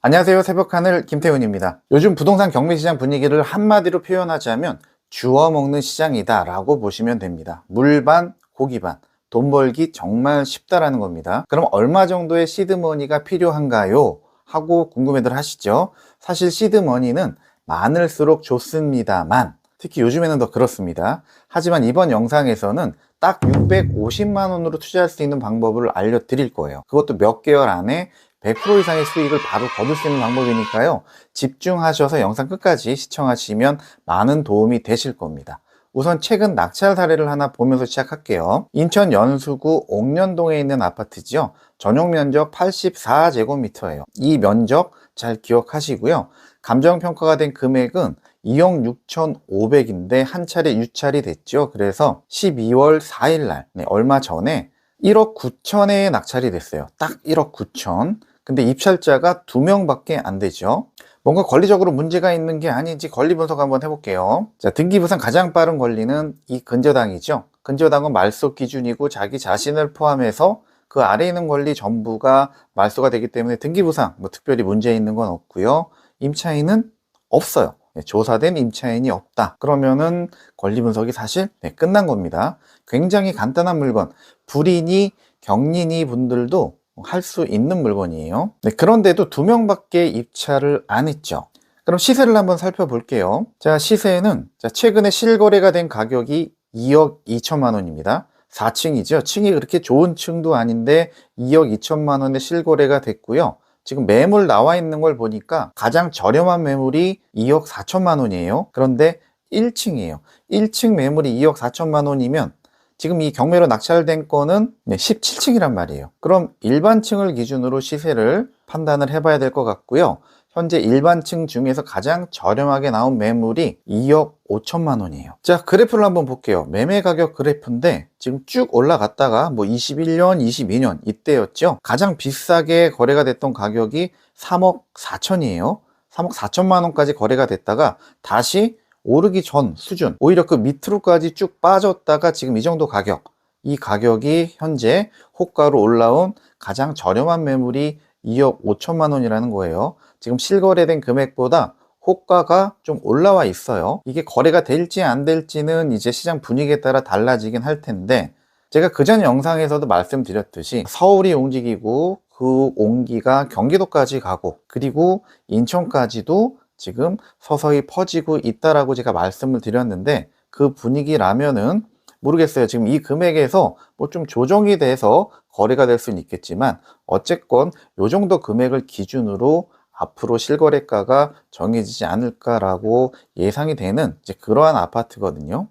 안녕하세요. 새벽하늘 김태훈입니다. 요즘 부동산 경매시장 분위기를 한마디로 표현하자면 주워 먹는 시장이다 라고 보시면 됩니다. 물반, 고기반. 돈 벌기 정말 쉽다라는 겁니다. 그럼 얼마 정도의 시드머니가 필요한가요? 하고 궁금해들 하시죠? 사실 시드머니는 많을수록 좋습니다만 특히 요즘에는 더 그렇습니다. 하지만 이번 영상에서는 딱 650만 원으로 투자할 수 있는 방법을 알려드릴 거예요. 그것도 몇 개월 안에 100% 이상의 수익을 바로 거둘 수 있는 방법이니까요. 집중하셔서 영상 끝까지 시청하시면 많은 도움이 되실 겁니다. 우선 최근 낙찰 사례를 하나 보면서 시작할게요. 인천 연수구 옥년동에 있는 아파트죠. 전용 면적 84제곱미터예요. 이 면적 잘 기억하시고요. 감정평가가 된 금액은 2억 6,500인데 한 차례 유찰이 됐죠. 그래서 12월 4일 날, 네, 얼마 전에 1억 9천에 낙찰이 됐어요. 딱 1억 9천. 근데 입찰자가 두 명밖에 안 되죠. 뭔가 권리적으로 문제가 있는 게 아닌지 권리 분석 한번 해볼게요. 자, 등기부상 가장 빠른 권리는 이 근저당이죠. 근저당은 말소 기준이고 자기 자신을 포함해서 그 아래에 있는 권리 전부가 말소가 되기 때문에 등기부상 뭐 특별히 문제 있는 건 없고요. 임차인은 없어요. 네, 조사된 임차인이 없다. 그러면은 권리 분석이 사실 네, 끝난 겁니다. 굉장히 간단한 물건. 불인이 경린이 분들도 할 수 있는 물건이에요. 네, 그런데도 두 명밖에 입찰을 안 했죠. 그럼 시세를 한번 살펴볼게요. 자, 시세는 자, 최근에 실거래가 된 가격이 2억 2천만 원입니다. 4층이죠. 층이 그렇게 좋은 층도 아닌데 2억 2천만 원에 실거래가 됐고요. 지금 매물 나와 있는 걸 보니까 가장 저렴한 매물이 2억 4천만 원이에요. 그런데 1층이에요. 1층 매물이 2억 4천만 원이면 지금 이 경매로 낙찰된 건은 17층이란 말이에요. 그럼 일반층을 기준으로 시세를 판단을 해봐야 될 것 같고요. 현재 일반층 중에서 가장 저렴하게 나온 매물이 2억 5천만 원이에요. 자, 그래프를 한번 볼게요. 매매 가격 그래프인데 지금 쭉 올라갔다가 뭐 21년, 22년 이때였죠. 가장 비싸게 거래가 됐던 가격이 3억 4천이에요. 3억 4천만 원까지 거래가 됐다가 다시 오르기 전 수준, 오히려 그 밑으로까지 쭉 빠졌다가 지금 이 정도 가격, 이 가격이 현재 호가로 올라온 가장 저렴한 매물이 2억 5천만 원이라는 거예요. 지금 실거래된 금액보다 호가가 좀 올라와 있어요. 이게 거래가 될지 안 될지는 이제 시장 분위기에 따라 달라지긴 할 텐데, 제가 그전 영상에서도 말씀드렸듯이 서울이 움직이고 그 온기가 경기도까지 가고, 그리고 인천까지도 지금 서서히 퍼지고 있다라고 제가 말씀을 드렸는데 그 분위기라면은 모르겠어요. 지금 이 금액에서 뭐 좀 조정이 돼서 거래가 될 수는 있겠지만 어쨌건 요 정도 금액을 기준으로 앞으로 실거래가가 정해지지 않을까라고 예상이 되는 이제 그러한 아파트거든요.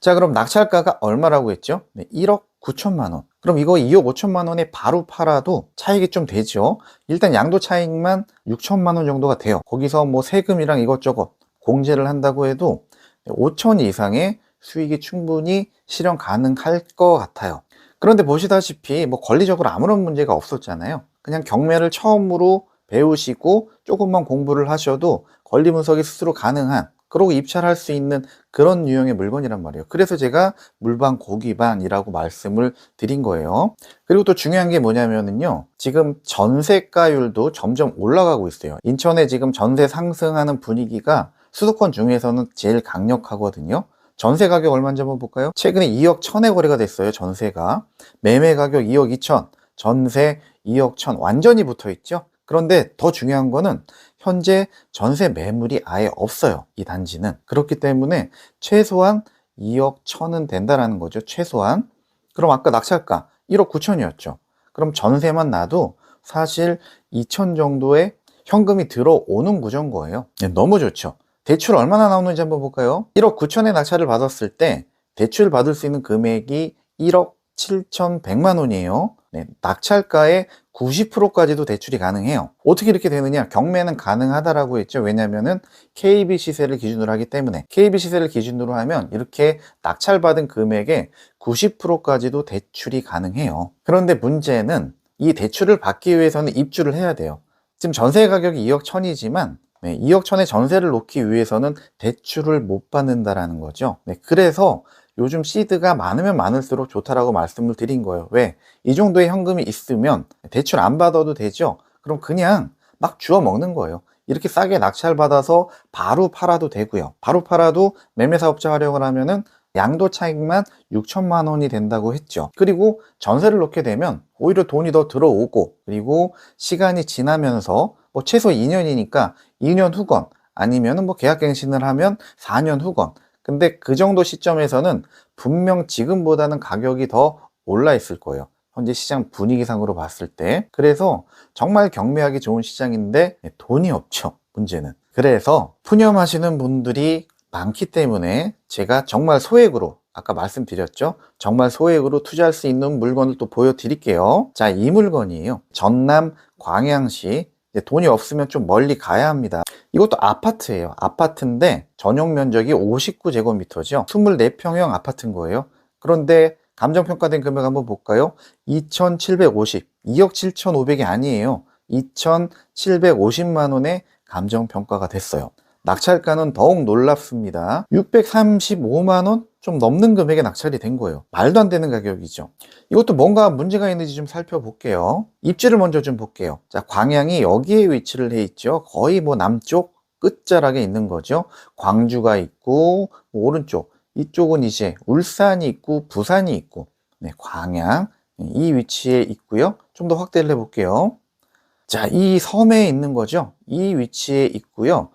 자, 그럼 낙찰가가 얼마라고 했죠? 네, 1억 9천만 원. 그럼 이거 2억 5천만 원에 바로 팔아도 차익이 좀 되죠. 일단 양도 차익만 6천만 원 정도가 돼요. 거기서 뭐 세금이랑 이것저것 공제를 한다고 해도 5천 이상의 수익이 충분히 실현 가능할 것 같아요. 그런데 보시다시피 뭐 권리적으로 아무런 문제가 없었잖아요. 그냥 경매를 처음으로 배우시고 조금만 공부를 하셔도 권리 분석이 스스로 가능한 그러고 입찰할 수 있는 그런 유형의 물건이란 말이에요. 그래서 제가 물반 고기반이라고 말씀을 드린 거예요. 그리고 또 중요한 게 뭐냐면은요. 지금 전세가율도 점점 올라가고 있어요. 인천에 지금 전세 상승하는 분위기가 수도권 중에서는 제일 강력하거든요. 전세 가격 얼마인지 한번 볼까요? 최근에 2억 1000에 거래가 됐어요. 전세가. 매매 가격 2억 2천, 전세 2억 1000 완전히 붙어 있죠. 그런데 더 중요한 거는 현재 전세 매물이 아예 없어요. 이 단지는. 그렇기 때문에 최소한 2억 1000은 된다라는 거죠. 최소한. 그럼 아까 낙찰가 1억 9천이었죠. 그럼 전세만 나도 사실 2천 정도의 현금이 들어오는 구조인 거예요. 네, 너무 좋죠. 대출 얼마나 나오는지 한번 볼까요? 1억 9천의 낙찰을 받았을 때 대출 받을 수 있는 금액이 1억 7,100만 원이에요. 네, 낙찰가의 90%까지도 대출이 가능해요. 어떻게 이렇게 되느냐? 경매는 가능하다라고 했죠. 왜냐면은 KB 시세를 기준으로 하기 때문에 KB 시세를 기준으로 하면 이렇게 낙찰받은 금액의 90%까지도 대출이 가능해요. 그런데 문제는 이 대출을 받기 위해서는 입주를 해야 돼요. 지금 전세 가격이 2억 1000이지만 네, 2억 1000의 전세를 놓기 위해서는 대출을 못 받는다라는 거죠. 네, 그래서 요즘 시드가 많으면 많을수록 좋다라고 말씀을 드린 거예요. 왜? 이 정도의 현금이 있으면 대출 안 받아도 되죠? 그럼 그냥 막 주워 먹는 거예요. 이렇게 싸게 낙찰 받아서 바로 팔아도 되고요. 바로 팔아도 매매사업자 활용을 하면은 양도 차익만 6천만 원이 된다고 했죠. 그리고 전세를 놓게 되면 오히려 돈이 더 들어오고 그리고 시간이 지나면서 뭐 최소 2년이니까 2년 후건 아니면은 뭐 계약갱신을 하면 4년 후건. 근데 그 정도 시점에서는 분명 지금보다는 가격이 더 올라 있을 거예요. 현재 시장 분위기상으로 봤을 때. 그래서 정말 경매하기 좋은 시장인데 돈이 없죠. 문제는. 그래서 푸념하시는 분들이 많기 때문에 제가 정말 소액으로 아까 말씀드렸죠. 정말 소액으로 투자할 수 있는 물건을 또 보여드릴게요. 자, 이 물건이에요. 전남 광양시 돈이 없으면 좀 멀리 가야 합니다. 이것도 아파트예요. 아파트인데 전용 면적이 59제곱미터죠. 24평형 아파트인 거예요. 그런데 감정평가된 금액 한번 볼까요? 2,750, 2억 7,500이 아니에요. 2,750만 원의 감정평가가 됐어요. 낙찰가는 더욱 놀랍습니다. 635만 원? 좀 넘는 금액에 낙찰이 된 거예요. 말도 안 되는 가격이죠. 이것도 뭔가 문제가 있는지 좀 살펴볼게요. 입지를 먼저 좀 볼게요. 자, 광양이 여기에 위치를 해 있죠. 거의 뭐 남쪽 끝자락에 있는 거죠. 광주가 있고 뭐 오른쪽 이쪽은 이제 울산이 있고 부산이 있고 네, 광양 이 위치에 있고요. 좀 더 확대를 해볼게요. 자, 이 섬에 있는 거죠. 이 위치에 있고요.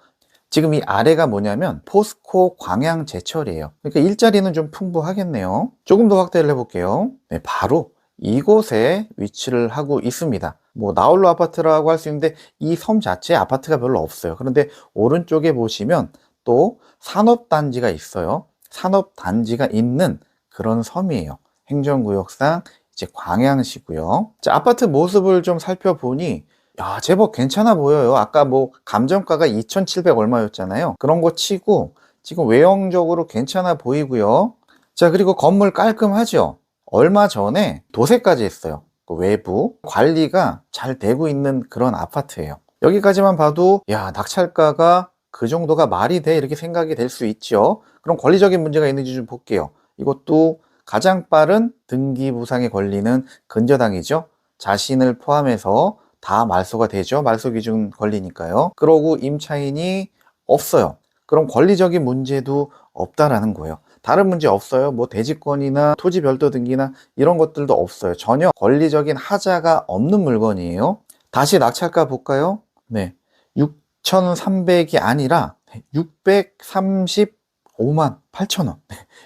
지금 이 아래가 뭐냐면 포스코 광양 제철이에요. 그러니까 일자리는 좀 풍부하겠네요. 조금 더 확대를 해볼게요. 네, 바로 이곳에 위치를 하고 있습니다. 뭐 나홀로 아파트라고 할 수 있는데 이 섬 자체에 아파트가 별로 없어요. 그런데 오른쪽에 보시면 또 산업단지가 있어요. 산업단지가 있는 그런 섬이에요. 행정구역상 이제 광양시고요. 자, 아파트 모습을 좀 살펴보니 야, 제법 괜찮아 보여요. 아까 뭐 감정가가 2,700 얼마였잖아요. 그런 거 치고 지금 외형적으로 괜찮아 보이고요. 자, 그리고 건물 깔끔하죠. 얼마 전에 도색까지 했어요. 그 외부 관리가 잘 되고 있는 그런 아파트예요. 여기까지만 봐도 야, 낙찰가가 그 정도가 말이 돼 이렇게 생각이 될 수 있죠. 그럼 권리적인 문제가 있는지 좀 볼게요. 이것도 가장 빠른 등기 부상에 걸리는 근저당이죠. 자신을 포함해서 다 말소가 되죠. 말소 기준 권리니까요. 그러고 임차인이 없어요. 그럼 권리적인 문제도 없다라는 거예요. 다른 문제 없어요. 뭐 대지권이나 토지 별도 등기나 이런 것들도 없어요. 전혀 권리적인 하자가 없는 물건이에요. 다시 낙찰가 볼까요? 네. 6,300이 아니라 635만 8천 원.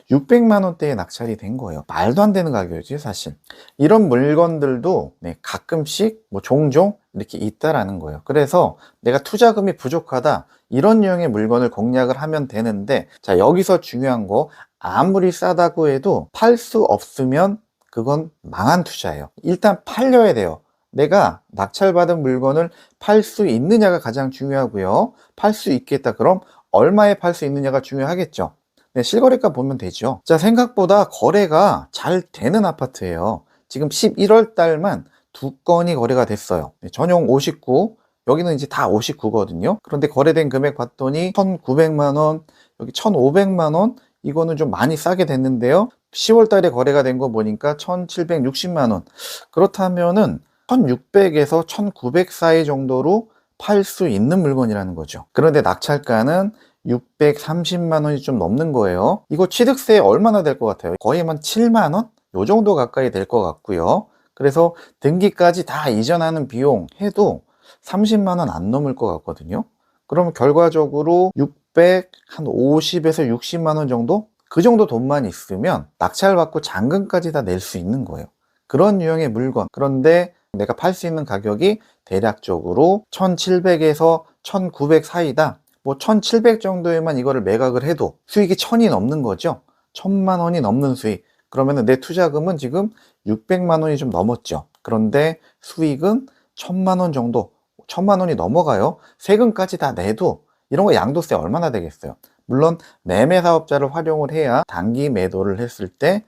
600만 원대에 낙찰이 된 거예요. 말도 안 되는 가격이지 사실. 이런 물건들도 네, 가끔씩 뭐 종종 이렇게 있다라는 거예요. 그래서 내가 투자금이 부족하다 이런 유형의 물건을 공략을 하면 되는데 자 여기서 중요한 거 아무리 싸다고 해도 팔 수 없으면 그건 망한 투자예요. 일단 팔려야 돼요. 내가 낙찰받은 물건을 팔 수 있느냐가 가장 중요하고요. 팔 수 있겠다. 그럼 얼마에 팔 수 있느냐가 중요하겠죠. 네, 실거래가 보면 되죠. 자, 생각보다 거래가 잘 되는 아파트예요. 지금 11월 달만 두 건이 거래가 됐어요. 네, 전용 59, 여기는 이제 다 59거든요. 그런데 거래된 금액 봤더니 1,900만 원, 여기 1,500만 원, 이거는 좀 많이 싸게 됐는데요. 10월 달에 거래가 된 거 보니까 1,760만 원. 그렇다면은 1,600에서 1,900 사이 정도로 팔 수 있는 물건이라는 거죠. 그런데 낙찰가는 630만 원이 좀 넘는 거예요. 이거 취득세 얼마나 될 것 같아요? 거의 한 7만 원? 요 정도 가까이 될 것 같고요. 그래서 등기까지 다 이전하는 비용 해도 30만 원 안 넘을 것 같거든요. 그러면 결과적으로 600, 한 50에서 60만 원 정도? 그 정도 돈만 있으면 낙찰받고 잔금까지 다 낼 수 있는 거예요. 그런 유형의 물건. 그런데 내가 팔 수 있는 가격이 대략적으로 1700에서 1900 사이다. 뭐 1700 정도에만 이거를 매각을 해도 수익이 1000이 넘는 거죠. 1000만 원이 넘는 수익. 그러면 내 투자금은 지금 600만 원이 좀 넘었죠. 그런데 수익은 1000만 원 정도, 1000만 원이 넘어가요. 세금까지 다 내도 이런 거 양도세 얼마나 되겠어요. 물론 매매 사업자를 활용을 해야 단기 매도를 했을 때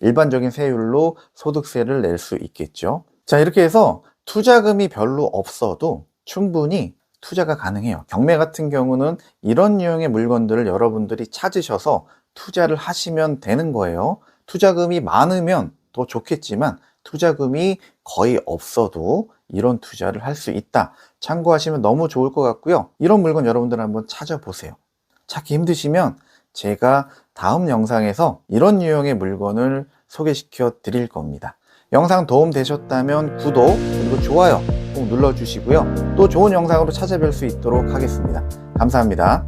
일반적인 세율로 소득세를 낼 수 있겠죠. 자, 이렇게 해서 투자금이 별로 없어도 충분히 투자가 가능해요. 경매 같은 경우는 이런 유형의 물건들을 여러분들이 찾으셔서 투자를 하시면 되는 거예요. 투자금이 많으면 더 좋겠지만 투자금이 거의 없어도 이런 투자를 할 수 있다. 참고하시면 너무 좋을 것 같고요. 이런 물건 여러분들 한번 찾아보세요. 찾기 힘드시면 제가 다음 영상에서 이런 유형의 물건을 소개시켜 드릴 겁니다. 영상 도움 되셨다면 구독 그리고 좋아요 꼭 눌러주시고요. 또 좋은 영상으로 찾아뵐 수 있도록 하겠습니다. 감사합니다.